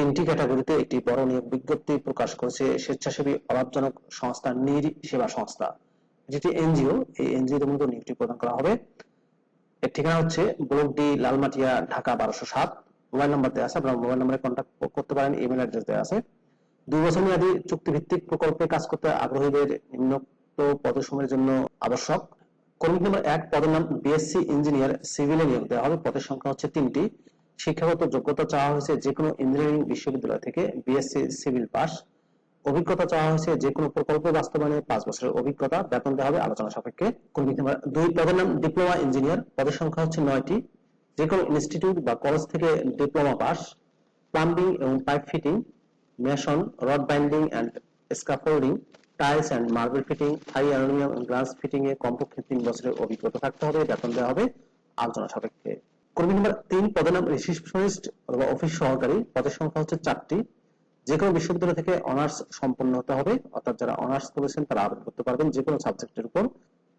তিনটি ক্যাটাগরিতে একটি বড় নিয়োগ বিজ্ঞপ্তি প্রকাশ করেছে স্বেচ্ছাসেবী অলাভজনক সংস্থা নির সেবা সংস্থা, যেটি এনজিও। এই এনজিওর মধ্যে নিয়োগটি প্রদান করা হবে। এর ঠিকানা হচ্ছে ব্লক ডি লালমাটিয়া, ঢাকা বারোশো সাত। মোবাইল নাম্বার দেওয়া আছে, আপনারা মোবাইল নাম্বারে কন্ট্যাক্ট করতে পারেন ইমেল অ্যাড্রেস দেওয়া আছে। দুই বছর মেয়াদী চুক্তিভিত্তিক প্রকল্পে কাজ করতে আগ্রহীদের নিম্নোক্ত পদসমূহের জন্য আবশ্যক। কর্মী নম্বর এক, পদের নাম বিএসসি ইঞ্জিনিয়ার সিভিলে নিয়োগ দেওয়া হবে। পদের সংখ্যা হচ্ছে তিনটি। শিক্ষাগত যোগ্যতা চাওয়া হয়েছে যে কোনো ইঞ্জিনিয়ারিং বিশ্ববিদ্যালয় থেকে বিএসসি সিভিল পাস অভিজ্ঞতা চাওয়া হয়েছে যে কোনো প্রকল্প বাস্তবায়নে পাঁচ বছরের অভিজ্ঞতা। বেতন দেওয়া হবে আলোচনা সাপেক্ষে। কর্মী দুই পদের নাম ডিপ্লোমা ইঞ্জিনিয়ার পদের সংখ্যা হচ্ছে নয়টি। যে কোনো ইনস্টিটিউট বা কলেজ থেকে ডিপ্লোমা পাস প্লাম্বিং এবং pipe fitting mason rod binding and scaffolding tiles and marble fitting Thai aluminium glass fitting এ কমপক্ষে তিন বছরের অভিজ্ঞতা থাকতে হবে। বেতন দেওয়া হবে আলোচনা সাপেক্ষে। কর্মী নম্বর তিন পদের নাম রিসিপশনিস্ট অথবা অফিস সহকারী, পদের সংখ্যা হচ্ছে চারটি। যে কোনো বিশ্ববিদ্যালয় থেকে অনার্স সম্পন্ন হতে হবে, অর্থাৎ যারা অনার্স করেছেন তারা আবেদন করতে পারবেন যে কোনো সাবজেক্টের উপর।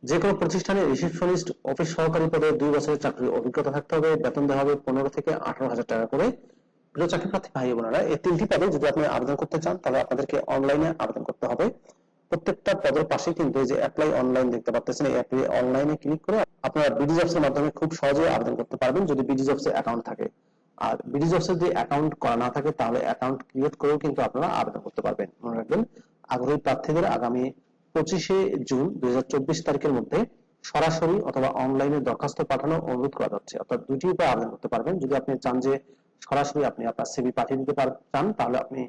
যে কোনো প্রতিষ্ঠানে রিসিপশনিস্ট অফিস সহকারী পদে দুই বছরের চাকরির অভিজ্ঞতা থাকতে হবে, বেতন দেওয়া হবে পনেরো থেকে আঠারো হাজার টাকা করে। প্রিয় চাকরি প্রার্থী ভাই বোনেরা, এই তিনটি পদে যদি আপনি আবেদন করতে চান, তাহলে আপনাদেরকে অনলাইনে আবেদন করতে হবে। প্রত্যেকটা পদের পাশে কিন্তু এই যে অ্যাপ্লাই অনলাইন দেখতে পাচ্ছেন এই অ্যাপ্লাই অনলাইনে ক্লিক করে আপনারা বিডি জবস এর মাধ্যমে খুব সহজে আবেদন করতে পারবেন যদি বিডি জবস এর অ্যাকাউন্ট থাকে। আর বিডি জবস এর যদি অ্যাকাউন্ট করা না থাকে, তাহলে অ্যাকাউন্ট ক্রিয়েট করেও কিন্তু আপনারা আবেদন করতে পারবেন। মনে রাখবেন, আগ্রহী প্রার্থীদের আগামী পঁচিশে জুন দুই হাজার চব্বিশ তারিখের মধ্যে সরাসরি অথবা অনলাইনে দরখাস্ত পাঠানো অনুরোধ করা যাচ্ছে। অর্থাৎ দুটি উপায়ে আবেদন করতে পারবেন। যদি আপনি চান যে সরাসরি আপনি আপনার সিভি পাঠিয়ে দিতে চান, তাহলে আপনি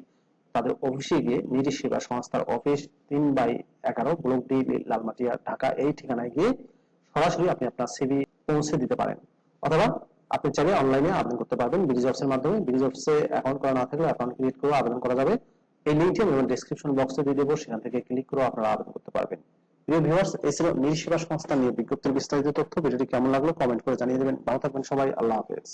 তাদের অফিসে গিয়ে নিজ সেবা সংস্থার অফিস তিন বাই এগারো ব্লক ডি লালমাটিয়া, ঢাকা এই ঠিকানায় গিয়ে সরাসরি আপনি আপনার সিভি পৌঁছে দিতে পারেন। অথবা আপনি চাইলে অনলাইনে আবেদন করতে পারবেন। জবস এর মাধ্যমে জবস এ অ্যাকাউন্ট করা না থাকলে অ্যাকাউন্ট ক্রিয়েট করে আবেদন করা যাবে। এই লিঙ্কটি আমি ডেসক্রিপশন বক্সে দিয়ে দেবো। সেখান থেকে ক্লিক করে আপনারা আবেদন করতে পারবেন। প্রিয় ভিউয়ার্স ছিল নিজ সেবা সংস্থা নিয়ে বিজ্ঞপ্তির বিস্তারিত তথ্য। ভিডিওটি কেমন লাগল কমেন্ট করে জানিয়ে দেবেন। ভালো থাকবেন সবাই। আল্লাহ হাফেজ।